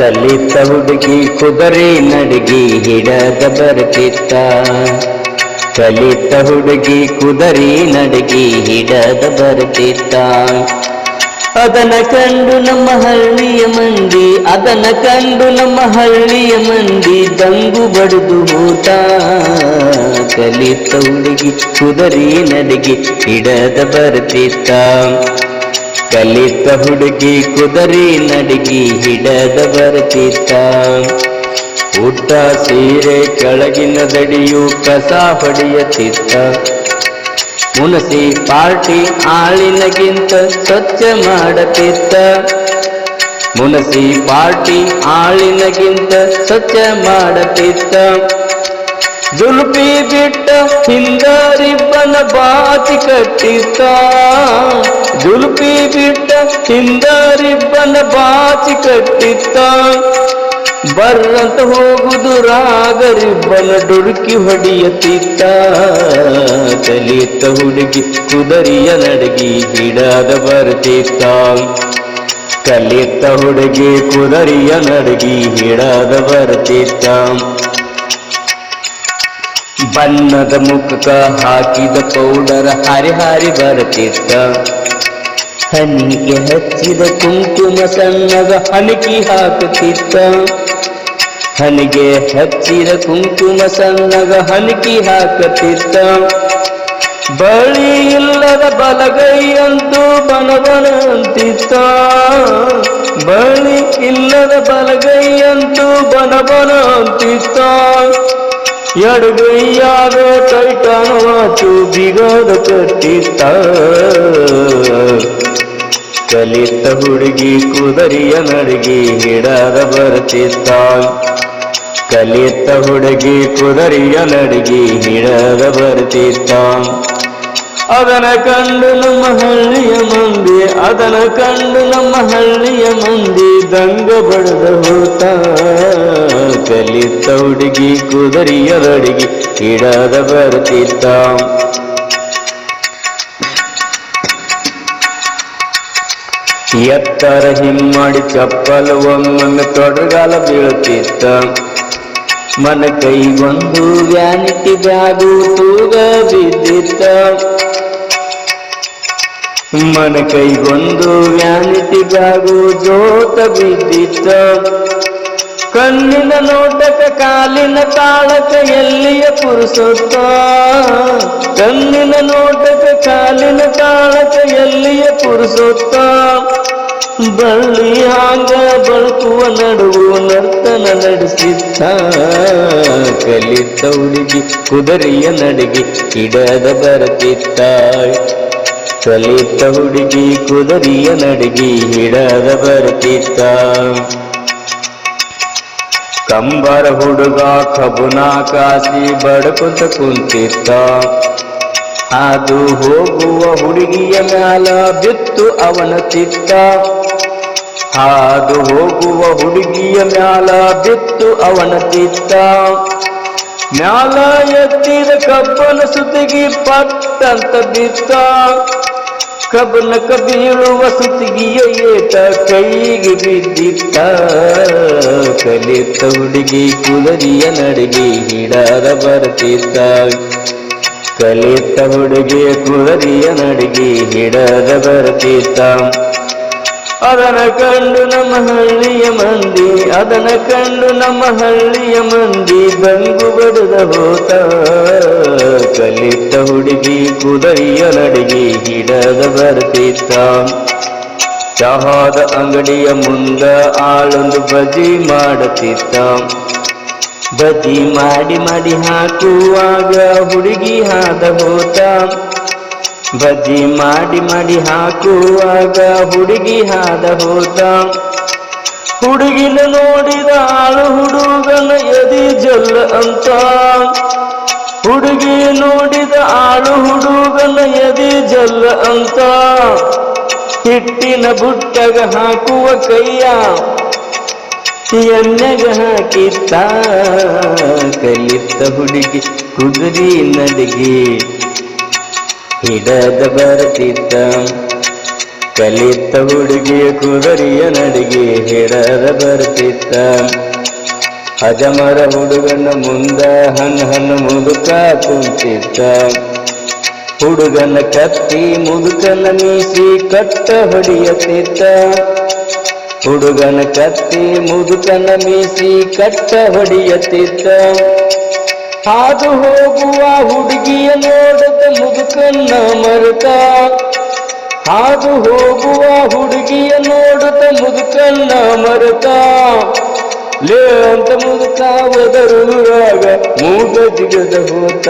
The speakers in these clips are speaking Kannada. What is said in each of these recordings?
ಕಲಿತ ಹುಡುಗಿ ಕುದುರೆ ನಡುಗಿ ಹಿಡದ ಬರ್ತಿತ್ತ. ಕಲಿತ ಹುಡುಗಿ ಕುದುರೆ ನಡುಗಿ ಹಿಡದ ಬರ್ತಿತ್ತ. ಅದನ ಕಂಡು ನಮ್ಮ ಹಳ್ಳಿಯ ಮಂದಿ ಅದನ ಕಂಡು ನಮ್ಮ ಹಳ್ಳಿಯ ಮಂದಿ ದಂಗು ಬಡಿದು ಹೋತ. ಕಲಿತ ಹುಡುಗಿ ಕುದುರೆ ನಡಿಗೆ ಹಿಡದ ಬರ್ತಿತ್ತ. ಕಲಿತ ಹುಡುಗಿ ಕುದರಿ ನಡಗಿ ಹಿಡದ ಬರ್ತಿತ್ತ ಊಟ ಸೀರೆ ಕೆಳಗಿನ ದಡಿಯು ಕಸ ಹೊಡೆಯತಿತ್ತ ಮುನಸಿ ಪಾರ್ಟಿ ಆಳಿನಗಿಂತ ಸ್ವಚ್ಛ ಮಾಡತಿತ್ತ ಮುನಸಿ ಪಾರ್ಟಿ ಆಳಿನಗಿಂತ ಸ್ವಚ್ಛ ಮಾಡತಿತ್ತ ಜುಲ್ಪಿ ಬಿಟ್ಟ ಹಿಂದರಿಬ್ಬನ ಬಾತಿ ಕಟ್ಟಿತ್ತ ಜುಲ್ಪಿ ಬಿಟ್ಟ ಹಿಂದರಿಬ್ಬನ ಬಾಚಿ ಕಟ್ಟಿತ್ತ ಬರ್ರಂತ ಹೋಗುದು ರಾಗರಿಬ್ಬನ ಡುಡುಕಿ ಹೊಡಿಯತಿತ್ತ ಕಲಿತ ಹುಡುಗಿ ಕುದರಿಯ ನಡಗಿ ಹಿಡದ ಬರ್ತಿತ್ತ ಕಲಿತ ಹುಡುಗಿ ಕುದರಿಯ ನಡಗಿ ಹಿಡಾದ ಬರ್ತಿತ್ತ ಬಣ್ಣದ ಮುಖಕ ಹಾಕಿದ ಪೌಡರ್ ಹಾರಿ ಹಾರಿ ಬರುತ್ತಿತ್ತ ಹನಿಗೆ ಹಚ್ಚಿದ ಕುಂಕುಮ ಸಣ್ಣದ ಹನಿಕಿ ಹಾಕುತ್ತಿತ್ತ ಹನಿಗೆ ಹಚ್ಚಿದ ಕುಂಕುಮ ಸಣ್ಣದ ಹನಿಕಿ ಹಾಕುತ್ತಿತ್ತ ಬಳಿ ಇಲ್ಲದ ಬಲಗೈಯಂತೂ ಬನಬನಂತಿತ್ತ ಬಳಿ ಇಲ್ಲದ ಬಲಗೈಯಂತೂ ಬನಬನ ಅಂತಿತ್ತ ಎಡಗೈಯಾಗ ಟೈಟಾನ ವಾಚು ಬಿಗದ ಕಟ್ಟಿತ್ತ. ಕಲಿತ ಹುಡುಗಿ ಕುದರಿಯ ನಡಗಿ ಹಿಡದ ಬರ್ತಿತ್ತ. ಕಲಿತ ಹುಡುಗಿ ಕುದರಿಯ ನಡಗಿ ಹಿಡದ ಬರ್ತಿತ್ತ. ಅದನ ಕಂಡು ನಮ್ಮ ಹಳ್ಳಿಯ ಮಂದಿ, ಅದನ ಕಂಡು ನಮ್ಮ ಹಳ್ಳಿಯ ಮಂದಿ, ದಂಗ ಬಡದ ಹೋತ ಕಲಿತ ಹುಡುಗಿ ಕುದರಿಯ ಇಡದ ಬರ್ತಿತ್ತ ಎತ್ತರ ಹಿಮ್ಮಡಿ ಚಪ್ಪಲು ಒಮ್ಮೊಮ್ಮೆ ತೊಡಗಾಲ ಬೀಳುತ್ತಿತ್ತ ಮನ ಕೈಗೊಂದು ವ್ಯಾನಿಟಿ ಬ್ಯಾಗು, ತೂಗ ಬಿದ್ದಿತ್ತ ಮನ ಕೈಗೊಂದು ವ್ಯಾನಿಟಿ ಬ್ಯಾಗು ಜೋತ ಬಿದ್ದಿತ್ತ ಕಣ್ಣಿನ ನೋಟಕ, ಕಾಲಿನ ತಾಳಕ ಎಲ್ಲಿಯ ಪುರುಸುತ್ತ. ಕಣ್ಣಿನ ನೋಟಕ, ಕಾಲಿನ ತಾಳಕ ಎಲ್ಲಿಯ ಪುರುಸುತ್ತ. ಬಳ್ಳಿ ಹಾಂಗ ಬಳಕುವ ನಡುವು ನರ್ತನ ನಡೆಸಿದ್ದ. ಕಲಿತ ಹುಡುಗಿ, ಕುದುರೆಯ ನಡಿಗೆ, ಕಿಡದ ಬರುತ್ತಿತ್ತ ಕಲಿತ ಹುಡುಗಿ ಕುದರಿಯ ನಡುಗಿ ಹಿಡದ ಬರುತ್ತಿತ್ತ ಕಂಬರ ಹುಡುಗ ಕಬುನ ಕಾಸಿ ಬಡಕುತ ಕುಂತಿತ್ತ. ಅದು ಹೋಗುವ ಹುಡುಗಿಯ ಮ್ಯಾಲ ಬಿತ್ತು ಅವನ ಚಿತ್ತ ಹಾದು ಹೋಗುವ ಹುಡುಗಿಯ ಮ್ಯಾಲ ಬಿತ್ತು ಅವನ ಚಿತ್ತ ಮ್ಯಾಲ ಎತ್ತಿದ ಕಬ್ಬನ ಸುತ್ತಿಗೆ ಪಟ್ಟಂತ ಬಿತ್ತ. ಕಬ್ಬನಕ ಬೀಳುವ ಸುತ್ತಿಗೆಯ ಏತ, ಕೈಗೆ ಬಿದ್ದಿತ್ತ. ಕಲಿತ ಹುಡುಗಿ ಕುದರಿಯ ನಡಿಗೆ ಹಿಡದ ಬರ್ತಿದ್ದ ಕಲಿತ ಹುಡುಗಿ ಕುದರಿಯ ನಡಿಗೆ ಹಿಡದ ಬರ್ತಿದ್ದ ಅದನ ಕಂಡು ನಮ್ಮ ಹಳ್ಳಿಯ ಮಂದಿ, ಅದನ ಕಂಡು ನಮ್ಮ ಹಳ್ಳಿಯ ಮಂದಿ ಬಂಗು ಬಡದ ಹೋತ. ಕಲಿತ ಹುಡುಗಿ ಕುದರಿಯ ನಡಿಗೆ ಹಿಡದ ಬರ್ತಿತ್ತ. ಚಹಾದ ಅಂಗಡಿಯ ಮುಂದ ಆಳೊಂದು ಬಜಿ ಮಾಡುತ್ತಿತ್ತ ಬಜಿ ಮಾಡಿ ಮಾಡಿ ಹಾಕುವಾಗ ಹುಡುಗಿ ಹಾದ ಹೋತ. ಬಜ್ಜಿ ಮಾಡಿ ಮಾಡಿ ಹಾಕುವಾಗ ಹುಡುಗಿ ಹಾದ ಹೋತ. ಹುಡುಗಿನ ನೋಡಿದ ಆಳು ಹುಡುಗನ ಎದಿ ಜಲ್ಲ ಅಂತ. ಹುಡುಗಿ ನೋಡಿದ ಆಳು ಹುಡುಗನ ಎದಿ ಜಲ್ಲ ಅಂತ. ಹಿಟ್ಟಿನ ಬುಟ್ಟಗ ಹಾಕುವ ಕೈಯ ಎಣ್ಣೆಗ ಹಾಕಿತ್ತ. ಕಲಿತ ಹುಡುಗಿ ಕುದುರಿ ನಡಿಗೆ ಹಿಡದ ಬರತಿದ್ದ. ಕಲಿತ ಹುಡುಗಿ ಕುದರಿಯ ನಡಿಗೆ ಹಿಡದ ಬರುತ್ತಿದ್ದ ಹಜಮರ ಹುಡುಗನ ಮುಂದ ಹನ್ ಹನ್ ಮುದುಕ ಕುಂತಿದ್ದ. ಹುಡುಗನ ಕತ್ತಿ ಮುದುಕನ ಮೀಸಿ ಕಟ್ಟ ಹೊಡೆಯುತ್ತಿದ್ದ. ಹುಡುಗನ ಕತ್ತಿ ಮುದುಕನ ಮೀಸಿ ಕಟ್ಟ ಹೊಡಿಯತಿತ್ತ ಹಾದು ಹೋಗುವ ಹುಡುಗಿಯ ನೋಡದ ಮುದುಕನ್ನ ಮರುತ. ಹಾದು ಹೋಗುವ ಹುಡುಗಿಯ ನೋಡದ ಮುದುಕನ್ನ ಮರುತ. ಲೇ ಅಂತ ಮುದುಕ ಒದರುವಾಗ ಮೂಗ ಜಿಗದ ಹೋತ.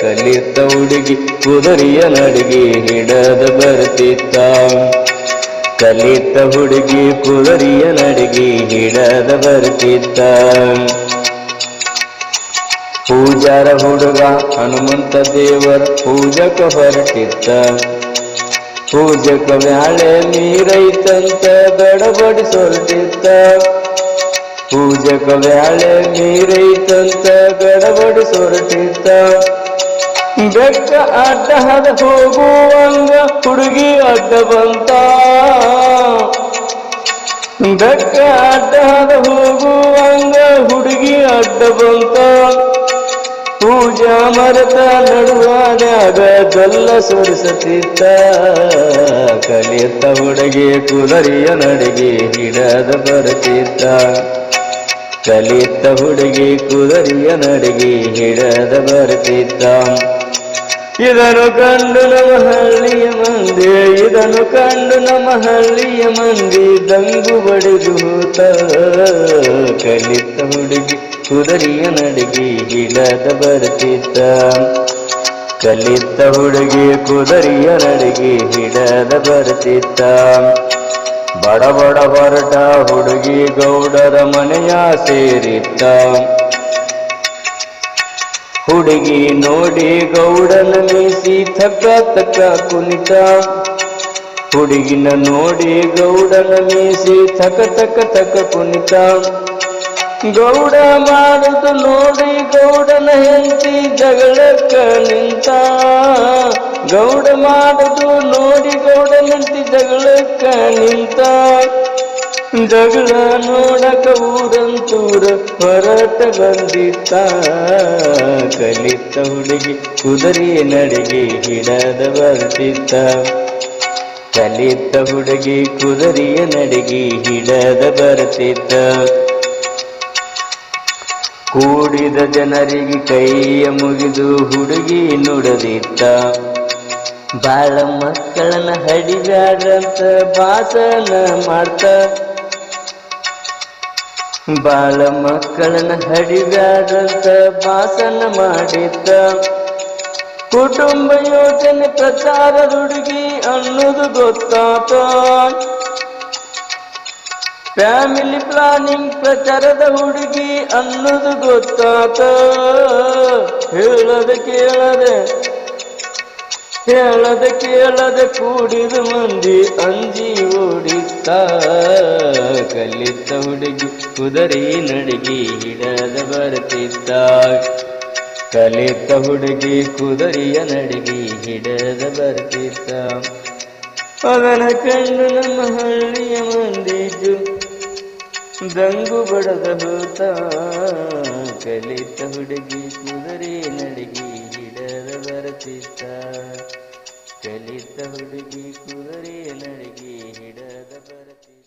ಕಲಿತ ಹುಡುಗಿ ಕುದರಿಯ ನಡಿಗೆ ಹಿಡದ ಬರ್ತಿತ್ತ. ಕಲಿತ ಹುಡುಗಿ ಕುದರಿಯ ನಡಿಗೆ ಹಿಡದ ಬರ್ತಿತ್ತ. ಪೂಜಾರ ಹುಡುಗ ಹನುಮಂತ ದೇವರ ಪೂಜಕ ಹೊರಟಿತ್ತ ಪೂಜಕ ವ್ಯಾಳೆ ನೀರೈತಂತ ಗಡಬಡಿ ಸೊರಟಿತ್ತ ಪೂಜಕ ವ್ಯಾಳೆ ನೀರೈತಂತ ಗಡಬಡಿ ಸೊರಟಿತ್ತ ಬೆಕ್ಕ ಅಡ್ಡ ಹದ ಹೋಗುವಂಗ ಹುಡುಗಿ ಅಡ್ಡ ಬಂತ ಬೆಕ್ಕ ಅಡ್ಡ ಹದ ಹೋಗುವಂಗ ಹುಡುಗಿ ಅಡ್ಡ ಬಂತ ಪೂಜಾ ಮರತ ನಡುವಾದಾಗ ಗಲ್ಲ ಸುರಿಸುತ್ತಿದ್ದ ಕಲಿತ ಹುಡುಗಿ ಕುದರಿಯ ನಡಿಗೆ ಹಿಡದ ಬರುತ್ತಿದ್ದ. ಕಲಿತ ಹುಡುಗಿ ಕುದರಿಯ ನಡಿಗೆ ಹಿಡದ ಬರುತ್ತಿತ್ತ ಇದನ್ನು ಕಂಡು ನಮ್ಮ ಹಳ್ಳಿಯ ಮಂದಿ, ಇದನ್ನು ಕಂಡು ನಮ್ಮ ಹಳ್ಳಿಯ ಮಂದಿ, ದಂಗು ಬಡಿದು ಹೋತ, ಕಲಿತ ಹುಡುಗಿ, ಕುದರಿಯ ನಡಿಗೆ ಹಿಡದ ಬರ್ತಿದ್ದ. ಕಲಿತ ಹುಡುಗಿ, ಕುದರಿಯ ನಡಿಗೆ ಹಿಡದ ಬರ್ತಿದ್ದ. ಬಡ ಬಡ ಹೊರಟ ಹುಡುಗಿ ಗೌಡರ ಮನೆಯ ಸೇರಿತ್ತ ಹುಡುಗಿ ನೋಡಿ ಗೌಡನ ಮೀಸಿ ಥಕ್ಕ ತಕ್ಕ ಕುಣಿತ. ಹುಡುಗಿನ ನೋಡಿ ಗೌಡನ ಮೀಸಿ ಥಕ ತಕ ತಕ ಕುಣಿತ. ಗೌಡ ಮಾಡುದು ನೋಡಿ ಗೌಡನ ಹೆಂಡತಿ ಜಗಳಕ್ಕ ನಿಂತ. ಗೌಡ ಮಾಡುದು ನೋಡಿ ಗೌಡನ ಹೆಂಡತಿ ಜಗಳಕ್ಕ ನಿಂತ. ಜಗಳ ನೋಡಕ ಊರಂತೂರ ಹೊರಟ ಬಂದಿತ್ತ. ಕಲಿತ ಹುಡುಗಿ ಕುದುರೆ ನಡಿಗೆ ಹಿಡದ ಬರ್ತಿತ್ತ. ಕಲಿತ ಹುಡುಗಿ, ಕುದುರೆಯ ನಡಿಗೆ ಹಿಡದ ಬರ್ತಿತ್ತ. ಕೂಡಿದ ಜನರಿಗೆ ಕೈಯ ಮುಗಿದು ಹುಡುಗಿ ನುಡದಿತ್ತ. ಬಾಳ ಮಕ್ಕಳನ್ನ ಹಡಿಬ್ಯಾಡ್ರಂತ ಭಾಷಣ ಮಾಡ್ತ ಬಾಳ ಮಕ್ಕಳನ್ನ ಹಡಿದಾದಂತ ಭಾಷಣ ಮಾಡಿದ್ದ. ಕುಟುಂಬ ಯೋಜನೆ ಪ್ರಚಾರ ಹುಡುಗಿ ಅನ್ನೋದು ಗೊತ್ತಾತ. ಫ್ಯಾಮಿಲಿ ಪ್ಲಾನಿಂಗ್ ಪ್ರಚಾರದ ಹುಡುಗಿ ಅನ್ನೋದು ಗೊತ್ತಾತ. ಹೇಳದ ಕೇಳದೆ ಹೇಳದ ಕೇಳದ ಕೂಡಿದ ಮಂದಿ ಅಂಜಿ ಓಡಿತ್ತ ಕಲಿತ ಹುಡುಗಿ ಕುದರಿ ನಡಿಗೆ ಹಿಡದ ಬರ್ತಿತ್ತ ಕಲಿತ ಹುಡುಗಿ ಕುದರಿಯ ನಡಿಗೆ ಹಿಡದ ಬರ್ತಿತ್ತ ಅವನ ಕಂಡು ನಮ್ಮ ಹಳ್ಳಿಯ ಮಂದಿದ್ದು ದಂಗು ಬಡದ ಹೋತ. ಕಲಿತ ಹುಡುಗಿ ಕುದುರೆ ನಡಿಗೆ ಹಿಡದ ಬರ್ತಿತ್ತ ಕಲಿತ ಹುಡುಗಿ ಕುದುರೆ ನಡಗಿ ಹಿಡದ ಬರತಿ